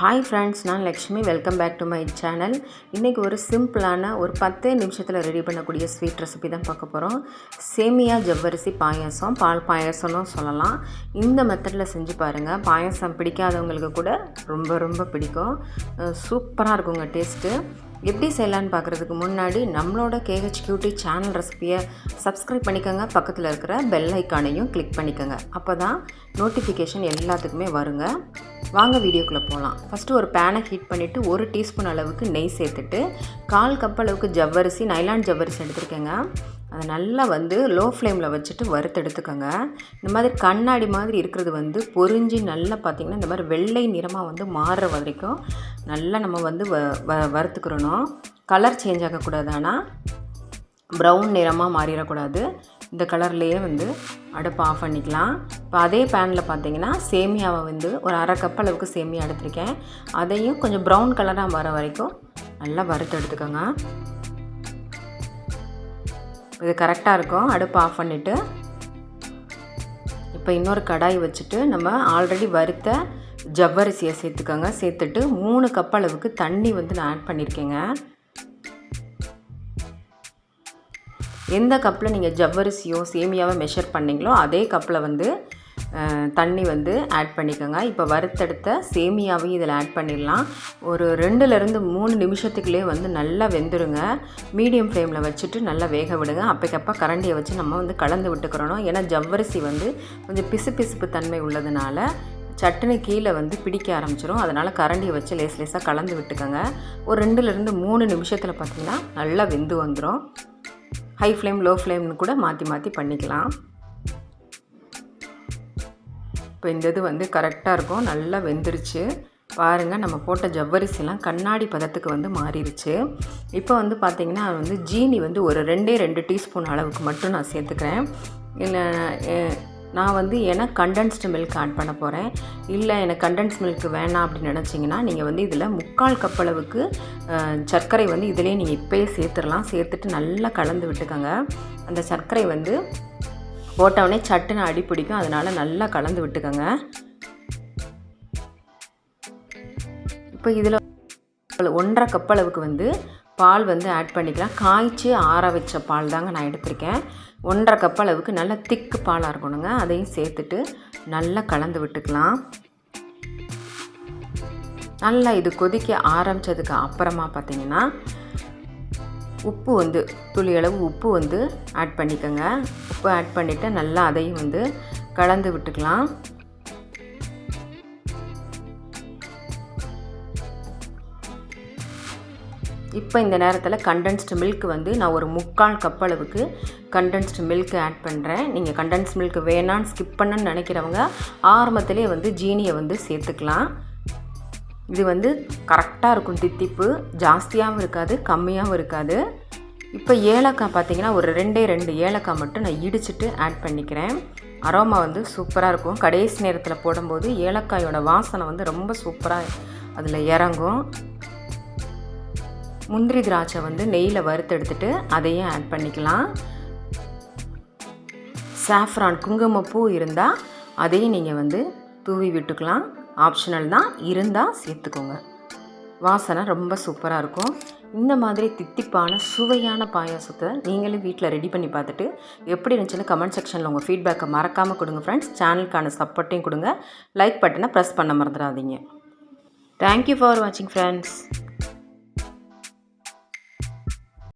Hi friends நான் Lakshmi. Welcome back to my channel இன்றைக்கி ஒரு சிம்பிளான ஒரு பத்தே நிமிஷத்தில் ரெடி பண்ணக்கூடிய ஸ்வீட் ரெசிபி தான் பார்க்க போகிறோம் சேமியா ஜவ்வரிசி பாயாசம் பால் பாயாசம்னு சொல்லலாம். இந்த மெத்தடில் செஞ்சு பாருங்கள் பாயாசம் பிடிக்காதவங்களுக்கு கூட ரொம்ப ரொம்ப பிடிக்கும். சூப்பராக இருக்குங்க டேஸ்ட்டு எப்படி செய்யலான்னு பார்க்குறதுக்கு முன்னாடி நம்மளோட கேஹெச் கியூட்டி சேனல் ரெசிபியை சப்ஸ்கிரைப் பண்ணிக்கோங்க. பக்கத்தில் இருக்கிற பெல் ஐக்கானையும் கிளிக் பண்ணிக்கோங்க. அப்போ தான் நோட்டிஃபிகேஷன் எல்லாத்துக்குமே வருங்க. வாங்க வீடியோக்குள்ளே போகலாம் ஃபஸ்ட்டு ஒரு பேனை ஹீட் பண்ணிவிட்டு ஒரு டீஸ்பூன் அளவுக்கு நெய் சேர்த்துட்டு கால் கப் அளவுக்கு ஜவ்வரிசி நைலான் ஜவ்வரிசி எடுத்துருக்கேங்க. அதை நல்லா வந்து லோ ஃப்ளேமில் வச்சுட்டு வறுத்து எடுத்துக்கோங்க. இந்த மாதிரி கண்ணாடி மாதிரி இருக்கிறது வந்து பொறிஞ்சு நல்லா பார்த்திங்கன்னா இந்த மாதிரி வெள்ளை நிறமாக வந்து மாறுற வரைக்கும் நல்லா நம்ம வந்து வ வ வறுத்துக்கிறணும். கலர் சேஞ்ச் ஆகக்கூடாது ஆனால் ப்ரௌன் நிறமாக மாறிடக்கூடாது. இந்த கலர்லேயே வந்து அடுப்பு ஆஃப் பண்ணிக்கலாம். இப்போ அதே பேனில் பார்த்தீங்கன்னா சேமியாவை வந்து ஒரு அரை கப் அளவுக்கு சேமியா எடுத்திருக்கேன். அதையும் கொஞ்சம் ப்ரௌன் கலராக வர வரைக்கும் நல்லா வறுத்து எடுத்துக்கோங்க. இது கரெக்டாக இருக்கும். அடுப்பு ஆஃப் பண்ணிவிட்டு இப்போ இன்னொரு கடாய் வச்சுட்டு நம்ம ஆல்ரெடி வறுத்த ஜவ்வரிசியை சேர்த்துக்கோங்க. சேர்த்துட்டு மூணு கப் அளவுக்கு தண்ணி வந்து நான் ஆட் பண்ணியிருக்கேங்க எந்த கப்பில் நீங்கள் ஜவ்வரிசியோ சேமியாவோ மெஷர் பண்ணிங்களோ அதே கப்பில் வந்து தண்ணி வந்து ஆட் பண்ணிக்கோங்க. இப்போ வறுத்தெடுத்த சேமியாவையும் இதில் ஆட் பண்ணிடலாம். ஒரு ரெண்டுலேருந்து மூணு நிமிஷத்துக்குள்ளே வந்து நல்லா வெந்துடுங்க. மீடியம் ஃப்ளேமில் வச்சுட்டு நல்லா வேக விடுங்க. அப்போக்கப்போ கரண்டியை வச்சு நம்ம வந்து கலந்து விட்டுக்கிறணும். ஏன்னா ஜவ்வரிசி வந்து கொஞ்சம் பிசு பிசுப்பு தன்மை உள்ளதுனால சட்டுனு கீழே வந்து பிடிக்க ஆரம்பிச்சிடும் அதனால் கரண்டியை வச்சு லேஸ் லேஸாக கலந்து விட்டுக்கோங்க. ஒரு ரெண்டுலேருந்து மூணு நிமிஷத்தில் பார்த்திங்கன்னா நல்லா வெந்து வந்துடும் ஹை ஃப்ளேம் லோ ஃப்ளேம்னு கூட மாற்றி மாற்றி பண்ணிக்கலாம். இப்போ இந்த இது வந்து கரெக்டாக இருக்கும். நல்லா வெந்துருச்சு. பாருங்கள் நம்ம போட்ட ஜவ்வரிசிலாம் கண்ணாடி பதத்துக்கு வந்து மாறிடுச்சு இப்போ வந்து பார்த்திங்கன்னா வந்து ஜீனி வந்து ஒரு ரெண்டே ரெண்டு டீஸ்பூன் அளவுக்கு மட்டும் நான் சேர்த்துக்கிறேன். இல்லை நான் வந்து எனக்கு கண்டென்ஸ்டு மில்க் ஆட் பண்ண போகிறேன் இல்லை எனக்கு கண்டென்ஸ் மில்க் வேணாம் அப்படின்னு நினச்சிங்கன்னா நீங்கள் வந்து இதில் முக்கால் கப் அளவுக்கு சர்க்கரை வந்து இதிலே நீங்கள் இப்போயே சேர்த்துடலாம். சேர்த்துட்டு நல்லா கலந்து விட்டுக்கோங்க. அந்த சர்க்கரை வந்து போட்டவுடனே சட்டுன்னு அடி பிடிக்கும் அதனால் நல்லா கலந்து விட்டுக்கோங்க. இப்போ இதில் ஒன்றரை கப் அளவுக்கு வந்து பால் வந்து ஆட் பண்ணிக்கலாம். காய்ச்சி ஆற வச்ச பால் தாங்க நான் எடுத்திருக்கேன். ஒன்றரை கப் அளவுக்கு நல்லா திக்கு பாலாக இருக்கணுங்க. அதையும் சேர்த்துட்டு நல்லா கலந்து விட்டுக்கலாம். நல்லா இது கொதிக்க ஆரம்பித்ததுக்கு அப்புறமா பார்த்திங்கன்னா உப்பு வந்து துளி அளவு உப்பு வந்து ஆட் பண்ணிக்கோங்க. உப்பு ஆட் பண்ணிவிட்டு நல்லா அதையும் வந்து கலந்து விட்டுக்கலாம். இப்போ இந்த நேரத்தில் கண்டென்ஸ்டு மில்க் வந்து நான் ஒரு முக்கால் கப் அளவுக்கு கண்டென்ஸ்டு மில்க் ஆட் பண்ணுறேன் நீங்கள் கண்டென்ஸ் மில்க் வேணான்னு ஸ்கிப் பண்ணுன்னு நினைக்கிறவங்க ஆரம்பத்திலே வந்து ஜீனியை வந்து சேர்த்துக்கலாம். இது வந்து கரெக்டாக இருக்கும் தித்திப்பு. ஜாஸ்தியாகவும் இருக்காது கம்மியாகவும் இருக்காது. இப்போ ஏலக்காய் பார்த்தீங்கன்னா ஒரு ரெண்டே ரெண்டு ஏலக்காய் மட்டும் நான் இடிச்சிட்டு ஆட் பண்ணிக்கிறேன். அரோமா வந்து சூப்பராக இருக்கும். கடைசி நேரத்தில் போடும்போது ஏலக்காயோட வாசனை வந்து ரொம்ப சூப்பராக அதில் இறங்கும். முந்திரி திராட்சை வந்து நெய்யில் வறுத்தெடுத்துட்டு அதையும் ஆட் பண்ணிக்கலாம். சாஃப்ரான் குங்குமப்பூ இருந்தால் அதையும் நீங்கள் வந்து தூவி விட்டுக்கலாம். ஆப்ஷனல் தான் இருந்தால் சேர்த்துக்கோங்க. வாசனை ரொம்ப சூப்பராக இருக்கும். இந்த மாதிரி தித்திப்பான சுவையான பாயாசத்தை நீங்களும் வீட்டில் ரெடி பண்ணி பார்த்துட்டு எப்படி இருந்துச்சுன்னு கமெண்ட் செக்ஷனில் உங்கள் ஃபீட்பேக்கை மறக்காமல் கொடுங்க ஃப்ரெண்ட்ஸ் சேனலுக்கான சப்போர்ட்டையும் கொடுங்க. லைக் பட்டனை ப்ரெஸ் பண்ண மறந்துடாதீங்க. தேங்க்யூ ஃபார் வாட்சிங் ஃப்ரெண்ட்ஸ்